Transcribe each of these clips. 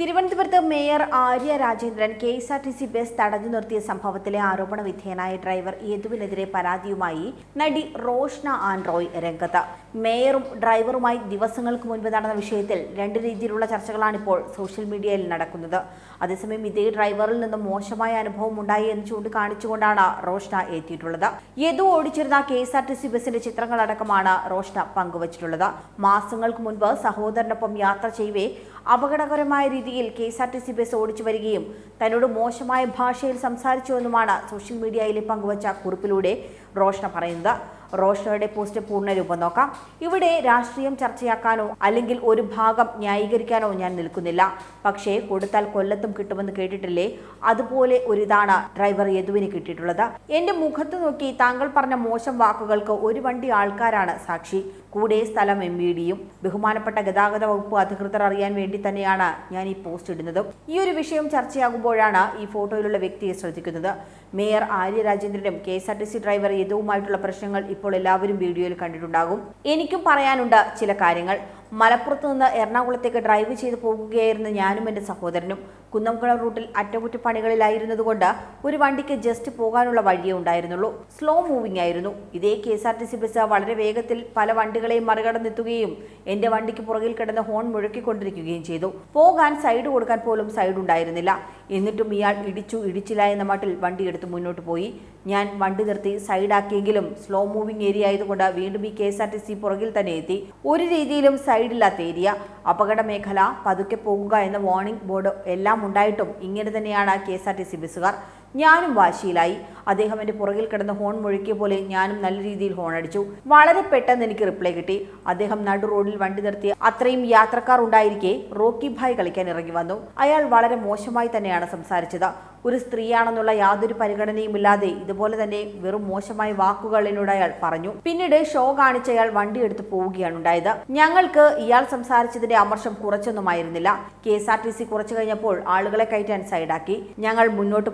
തിരുവനന്തപുരത്ത് mayor Arya Rajendran K S R T C bus തടഞ്ഞു നിർത്തിയ സംഭവത്തിലെ ആരോപണ വിധേയനായ ഡ്രൈവർ യേതുവിനെതിരെ പരാതിയുമായി നടി റോഷ്ന ആൻഡ്രോയ് രംഗത്ത്. മേയറും ഡ്രൈവറുമായി ദിവസങ്ങൾക്ക് മുൻപ് നടന്ന വിഷയത്തിൽ രണ്ട് രീതിയിലുള്ള ചർച്ചകളാണിപ്പോൾ സോഷ്യൽ മീഡിയയിൽ നടക്കുന്നത്. അതേസമയം ഇതേ ഡ്രൈവറിൽ നിന്നും മോശമായ അനുഭവം ഉണ്ടായി എന്ന് ചൂണ്ടിക്കാണിച്ചുകൊണ്ടാണ് റോഷ്ന എത്തിയിട്ടുള്ളത്. യദു ഓടിച്ചിരുന്ന K S R T C ബസിന്റെ ചിത്രങ്ങളടക്കമാണ് റോഷ്ന പങ്കുവച്ചിട്ടുള്ളത്. മാസങ്ങൾക്ക് മുൻപ് സഹോദരനൊപ്പം യാത്ര ചെയ്യവേ അപകടകരമായ രീതിയിൽ K S R T C bus ഓടിച്ചു വരികയും തന്നോട് മോശമായ ഭാഷയിൽ സംസാരിച്ചുവെന്നുമാണ് സോഷ്യൽ മീഡിയയിൽ പങ്കുവച്ച കുറിപ്പിലൂടെ റോഷ്ന പറയുന്നത്. റോഷ്നയുടെ പോസ്റ്റ് പൂർണരൂപം നോക്കാം. ഇവിടെ രാഷ്ട്രീയം ചർച്ചയാക്കാനോ അല്ലെങ്കിൽ ഒരു ഭാഗം ന്യായീകരിക്കാനോ ഞാൻ നിൽക്കുന്നില്ല. പക്ഷേ കൊടുത്താൽ കൊല്ലത്തും കിട്ടുമെന്ന് കേട്ടിട്ടില്ലേ? അതുപോലെ ഒരിതാണ് ഡ്രൈവർ യദുവിന് കിട്ടിയിട്ടുള്ളത്. എന്റെ മുഖത്ത് നോക്കി താങ്കൾ പറഞ്ഞ മോശം വാക്കുകൾക്ക് ഒരു വണ്ടി ആൾക്കാരാണ് സാക്ഷി. കൂടെ സ്ഥലം എം വി ഡിയും ബഹുമാനപ്പെട്ട ഗതാഗത വകുപ്പ് അധികൃതർ അറിയാൻ വേണ്ടി തന്നെയാണ് ഞാൻ ഈ പോസ്റ്റ് ഇടുന്നത്. ഈ ഒരു വിഷയം ചർച്ചയാകുമ്പോഴാണ് ഈ ഫോട്ടോയിലുള്ള വ്യക്തിയെ ശ്രദ്ധിക്കുന്നത്. Mayor Arya രാജേന്ദ്രനും K S R T C driver യദുവുമായിട്ടുള്ള പ്രശ്നങ്ങൾ ഇപ്പോൾ എല്ലാവരും വീഡിയോയിൽ കണ്ടിട്ടുണ്ടാകും. എനിക്കും പറയാനുണ്ട് ചില കാര്യങ്ങൾ. മലപ്പുറത്ത് നിന്ന് എറണാകുളത്തേക്ക് ഡ്രൈവ് ചെയ്ത് പോകുകയായിരുന്ന ഞാനും എന്റെ സഹോദരനും. കുന്നംകുളം റൂട്ടിൽ അറ്റകുറ്റപ്പണികളിലായിരുന്നതുകൊണ്ട് ഒരു വണ്ടിക്ക് ജസ്റ്റ് പോകാനുള്ള വഴിയേ ഉണ്ടായിരുന്നുള്ളൂ. സ്ലോ മൂവിംഗ് ആയിരുന്നു. ഇതേ K S R T C bus വളരെ വേഗത്തിൽ പല വണ്ടികളെയും മറികടന്നെത്തുകയും എന്റെ വണ്ടിക്ക് പുറകിൽ കിടന്ന് ഹോൺ മുഴക്കിക്കൊണ്ടിരിക്കുകയും ചെയ്തു. പോകാൻ സൈഡ് കൊടുക്കാൻ പോലും സൈഡ് ഉണ്ടായിരുന്നില്ല. എന്നിട്ടും ഇയാൾ ഇടിച്ചു ഇടിച്ചില്ല എന്ന മട്ടിൽ വണ്ടി എടുത്ത് മുന്നോട്ട് പോയി. ഞാൻ വണ്ടി നിർത്തി സൈഡാക്കിയെങ്കിലും സ്ലോ മൂവിംഗ് ഏരിയ ആയതുകൊണ്ട് വീണ്ടും ഈ K S R T C പുറകിൽ തന്നെ എത്തി. ഒരു രീതിയിലും സൈഡില്ലാത്ത ഏരിയ അപകട മേഖല പതുക്കെ പോകുക എന്ന വാർണിംഗ് ബോർഡ് എല്ലാം ഉണ്ടായിട്ടും ഇങ്ങനെ തന്നെയാണ് K S R T C ബസ്സുകാർ. ഞാനും വാശിയിലായി. അദ്ദേഹം എന്റെ പുറകിൽ കിടന്ന് ഹോൺ മുഴുക്കിയ പോലെ ഞാനും നല്ല രീതിയിൽ ഹോൺ അടിച്ചു. വളരെ പെട്ടെന്ന് എനിക്ക് റിപ്ലൈ കിട്ടി. അദ്ദേഹം നടു റോഡിൽ വണ്ടി നിർത്തി അത്രയും യാത്രക്കാർ ഉണ്ടായിരിക്കെ റോക്കി ഭായ് കളിക്കാൻ ഇറങ്ങി വന്നു. അയാൾ വളരെ മോശമായി തന്നെയാണ് സംസാരിച്ചത്. ഒരു സ്ത്രീയാണെന്നുള്ള യാതൊരു പരിഗണനയും ഇല്ലാതെ ഇതുപോലെ തന്നെ വെറും മോശമായ വാക്കുകൾ എന്നോട് അയാൾ പറഞ്ഞു. പിന്നീട് ഷോ കാണിച്ച അയാൾ വണ്ടി എടുത്ത് പോവുകയാണ് ഉണ്ടായത്. ഞങ്ങൾക്ക് ഇയാൾ സംസാരിച്ചതിന്റെ അമർഷം കുറച്ചൊന്നുമായിരുന്നില്ല. K S R T C കുറച്ചു കഴിഞ്ഞപ്പോൾ ആളുകളെ കയറ്റാൻ സൈഡാക്കി ഞങ്ങൾ മുന്നോട്ട്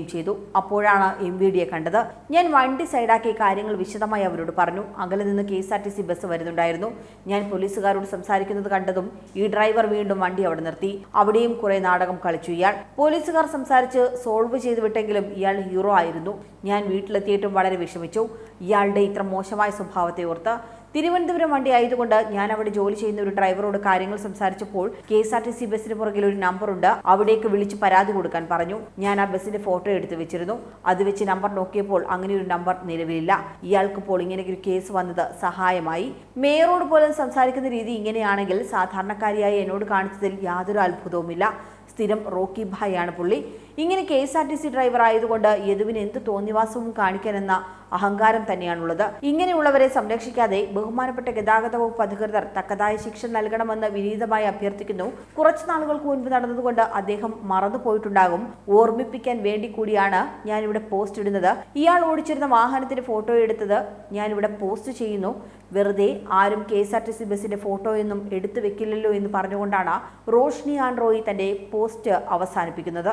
പോവുകയും ചെയ്തു. അപ്പോഴാണ് എം വി ഡിയെ കണ്ടത്. ഞാൻ വണ്ടി സൈഡാക്കി കാര്യങ്ങൾ വിശദമായി അവരോട് പറഞ്ഞു. അകലെ നിന്ന് K S R T C bus വരുന്നുണ്ടായിരുന്നു. ഞാൻ പോലീസുകാരോട് സംസാരിക്കുന്നത് കണ്ടതും ഈ ഡ്രൈവർ വീണ്ടും വണ്ടി അവിടെ നിർത്തി. അവിടെയും കുറെ നാടകം കളിച്ചു ഇയാൾ. പോലീസുകാർ സംസാരിച്ച് സോൾവ് ചെയ്തു വിട്ടെങ്കിലും ഇയാൾ ഹീറോ ആയിരുന്നു. ഞാൻ വീട്ടിലെത്തിയിട്ടും വളരെ വിഷമിച്ചു. ഇയാളുടെ ഇത്ര മോശമായ സ്വഭാവത്തെ ഓർത്ത് തിരുവനന്തപുരം വണ്ടി ആയതുകൊണ്ട് ഞാൻ അവിടെ ജോലി ചെയ്യുന്ന ഒരു ഡ്രൈവറോട് കാര്യങ്ങൾ സംസാരിച്ചപ്പോൾ K S R T C ബസിന് പുറകിൽ ഒരു നമ്പറുണ്ട്. അവിടേക്ക് വിളിച്ച് പരാതി കൊടുക്കാൻ പറഞ്ഞു. ഞാൻ ആ ബസ്സിന്റെ ഫോട്ടോ എടുത്തു വെച്ചിരുന്നു. അത് വെച്ച് നമ്പർ നോക്കിയപ്പോൾ അങ്ങനെ ഒരു നമ്പർ നിലവിലില്ല. ഇയാൾക്ക് ഇപ്പോൾ ഇങ്ങനെ ഒരു കേസ് വന്നത് സഹായമായി. മേയറോട് പോലും സംസാരിക്കുന്ന രീതി ഇങ്ങനെയാണെങ്കിൽ സാധാരണക്കാരിയായി എന്നോട് കാണിച്ചതിൽ യാതൊരു അത്ഭുതവുമില്ല. സ്ഥിരം റോക്കി ഭായാണ് പുള്ളി. ഇങ്ങനെ K S R T C driver ആയതുകൊണ്ട് യദുവിന് എന്ത് തോന്നിവാസവും കാണിക്കാനെന്ന അഹങ്കാരം തന്നെയാണുള്ളത്. ഇങ്ങനെയുള്ളവരെ സംരക്ഷിക്കാതെ ബഹുമാനപ്പെട്ട ഗതാഗത വകുപ്പ് അധികൃതർ തക്കതായ ശിക്ഷ നൽകണമെന്ന് വിനീതമായി അഭ്യർത്ഥിക്കുന്നു. കുറച്ചു നാളുകൾക്ക് മുൻപ് നടന്നതുകൊണ്ട് അദ്ദേഹം മറന്നുപോയിട്ടുണ്ടാകും. ഓർമ്മിപ്പിക്കാൻ വേണ്ടി കൂടിയാണ് ഞാനിവിടെ പോസ്റ്റ് ഇടുന്നത്. ഇയാൾ ഓടിച്ചിരുന്ന വാഹനത്തിന്റെ ഫോട്ടോ എടുത്തത് ഞാനിവിടെ പോസ്റ്റ് ചെയ്യുന്നു. വെറുതെ ആരും K S R T C ബസിന്റെ ഫോട്ടോയൊന്നും എടുത്തു വെക്കില്ലല്ലോ എന്ന് പറഞ്ഞുകൊണ്ടാണ് റോഷ്നി ആൻഡ്രോയി തന്റെ പോസ്റ്റ് അവസാനിപ്പിക്കുന്നത്.